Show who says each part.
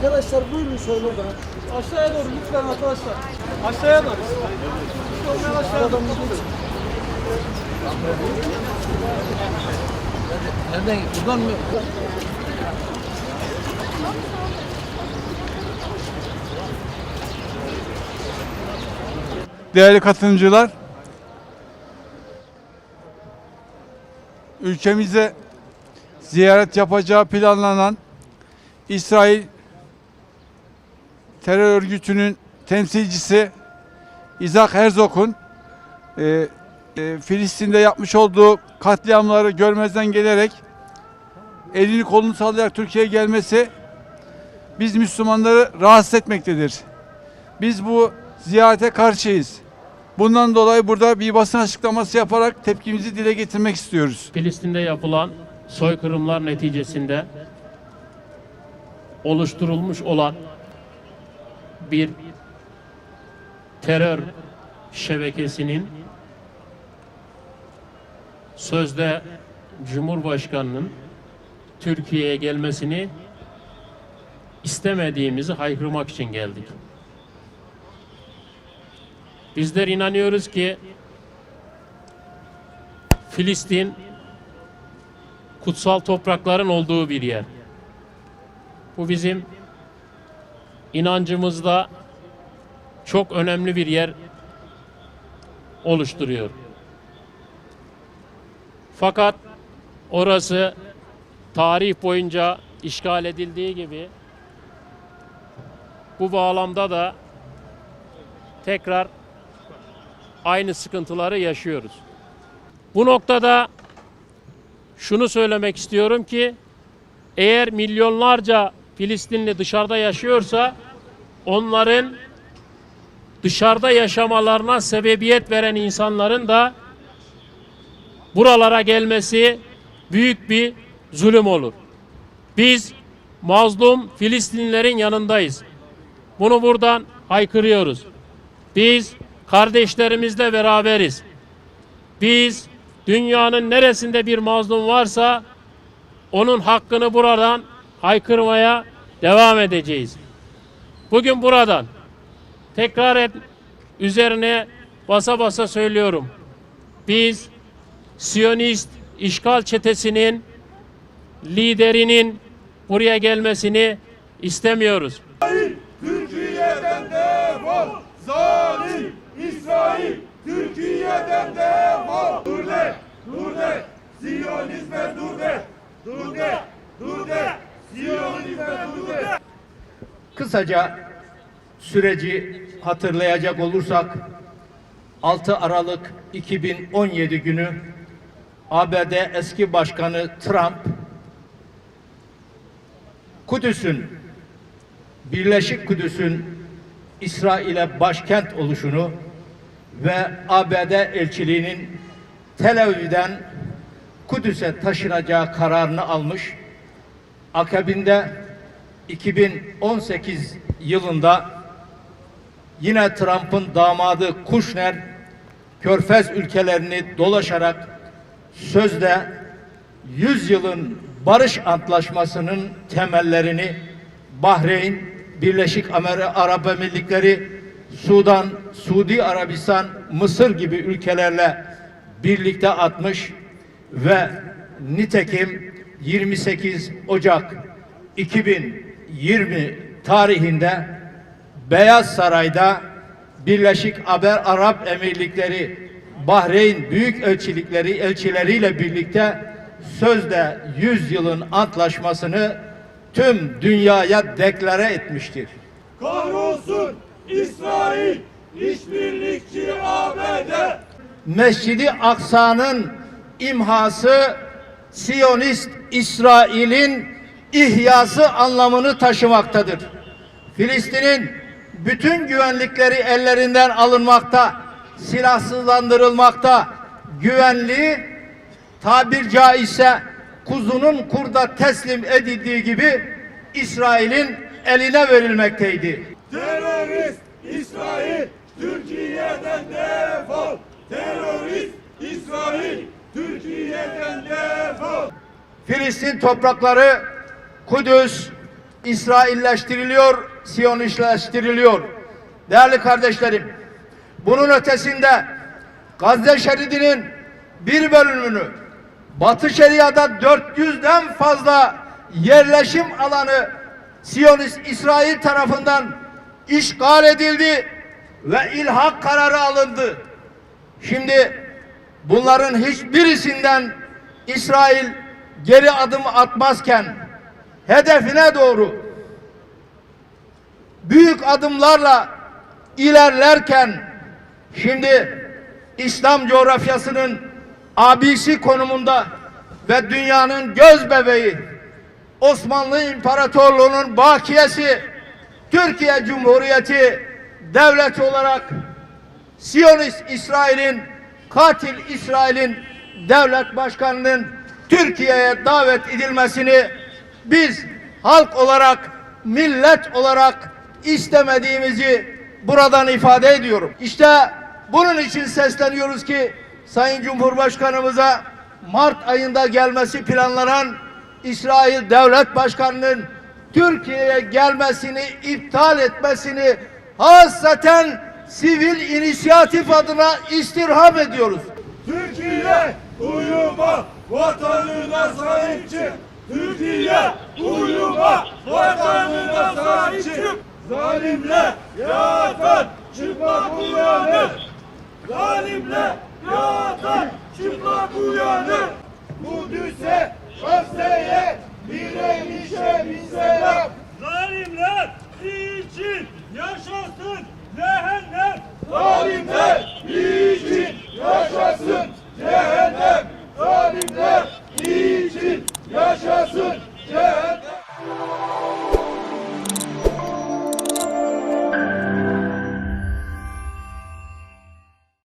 Speaker 1: Arkadaşlar buyurun şöyle.
Speaker 2: Aşağıya doğru lütfen arkadaşlar. Aşağıya doğru. Olmayan aşağıya doğru.
Speaker 3: Nereden? Buradan mı?
Speaker 4: Değerli katılımcılar, ülkemize ziyaret yapacağı planlanan İsrail terör örgütünün temsilcisi İzak Herzog'un e, e, Filistin'de yapmış olduğu katliamları görmezden gelerek elini kolunu sallayarak Türkiye'ye gelmesi biz Müslümanları rahatsız etmektedir. Biz bu ziyarete karşıyız. Bundan dolayı burada bir basın açıklaması yaparak tepkimizi dile getirmek istiyoruz.
Speaker 5: Filistin'de yapılan soykırımlar neticesinde oluşturulmuş olan bir terör şebekesinin sözde Cumhurbaşkanının Türkiye'ye gelmesini istemediğimizi haykırmak için geldik. Bizler inanıyoruz ki Filistin kutsal toprakların olduğu bir yer. Bu bizim inancımızda çok önemli bir yer oluşturuyor. Fakat orası tarih boyunca işgal edildiği gibi bu bağlamda da tekrar aynı sıkıntıları yaşıyoruz. Bu noktada şunu söylemek istiyorum ki eğer milyonlarca Filistinli dışarıda yaşıyorsa onların dışarıda yaşamalarına sebebiyet veren insanların da buralara gelmesi büyük bir zulüm olur. Biz mazlum Filistinlilerin yanındayız. Bunu buradan haykırıyoruz. Biz kardeşlerimizle beraberiz. Biz dünyanın neresinde bir mazlum varsa onun hakkını buradan haykırmaya devam edeceğiz. Bugün buradan tekrar et, üzerine basa basa söylüyorum. Biz Siyonist işgal çetesinin liderinin buraya gelmesini istemiyoruz.
Speaker 6: Türkiye'den defol! Zalim İsrail! Türkiye'den defol! Dur de! Dur de! Siyonizme dur de! Dur de! Dur de! Siyonizme dur de!
Speaker 7: Kısaca süreci hatırlayacak olursak 6 Aralık 2017 günü ABD eski başkanı Trump Kudüs'ün Birleşik Kudüs'ün İsrail'e başkent oluşunu ve ABD elçiliğinin Tel Aviv'den Kudüs'e taşınacağı kararını almış. Akabinde 2018 yılında yine Trump'ın damadı Kushner Körfez ülkelerini dolaşarak sözde 100 yılın barış antlaşmasının temellerini Bahreyn, Birleşik Arap Emirlikleri, Sudan, Suudi Arabistan, Mısır gibi ülkelerle birlikte atmış ve nitekim 28 Ocak 2020 tarihinde Beyaz Saray'da Birleşik Haber Arap Emirlikleri Bahreyn Büyük Elçilikleri elçileriyle birlikte sözde 100 yılın antlaşmasını tüm dünyaya deklare etmiştir.
Speaker 6: Kahrolsun İsrail! İşbirlikçi ABD!
Speaker 7: Mescidi Aksa'nın imhası Siyonist İsrail'in ihyası anlamını taşımaktadır. Filistin'in bütün güvenlikleri ellerinden alınmakta, silahsızlandırılmakta, güvenliği tabir caizse kuzunun kurda teslim edildiği gibi İsrail'in eline verilmekteydi.
Speaker 6: Terörist İsrail! Türkiye'den defol! Terörist İsrail! Türkiye'den defol!
Speaker 7: Filistin toprakları Kudüs, İsrailleştiriliyor, Siyonistleştiriliyor. Değerli kardeşlerim, bunun ötesinde Gazze şeridinin bir bölümünü Batı Şeria'da 400'den fazla yerleşim alanı Siyonist İsrail tarafından işgal edildi ve ilhak kararı alındı. Şimdi bunların hiçbirisinden İsrail geri adım atmazken hedefine doğru büyük adımlarla ilerlerken şimdi İslam coğrafyasının abisi konumunda ve dünyanın göz bebeği Osmanlı İmparatorluğu'nun bakiyesi Türkiye Cumhuriyeti devlet olarak Siyonist İsrail'in katil İsrail'in devlet başkanının Türkiye'ye davet edilmesini biz halk olarak millet olarak istemediğimizi buradan ifade ediyorum. İşte bunun için sesleniyoruz ki Sayın Cumhurbaşkanımıza Mart ayında gelmesi planlanan İsrail Devlet Başkanı'nın Türkiye'ye gelmesini iptal etmesini hassaten sivil inisiyatif adına istirham ediyoruz.
Speaker 6: Türkiye uyuma vatanına sahip çık. Türkiye uyuma vatanına sahip çık. Zalimle yatan çıplak uyanır. Zalimle yatan çıplak uyanır. Kudüs'e, Gazze'ye, direnişe bir selam. Zalimler için yaşasın cehennem. Zalimler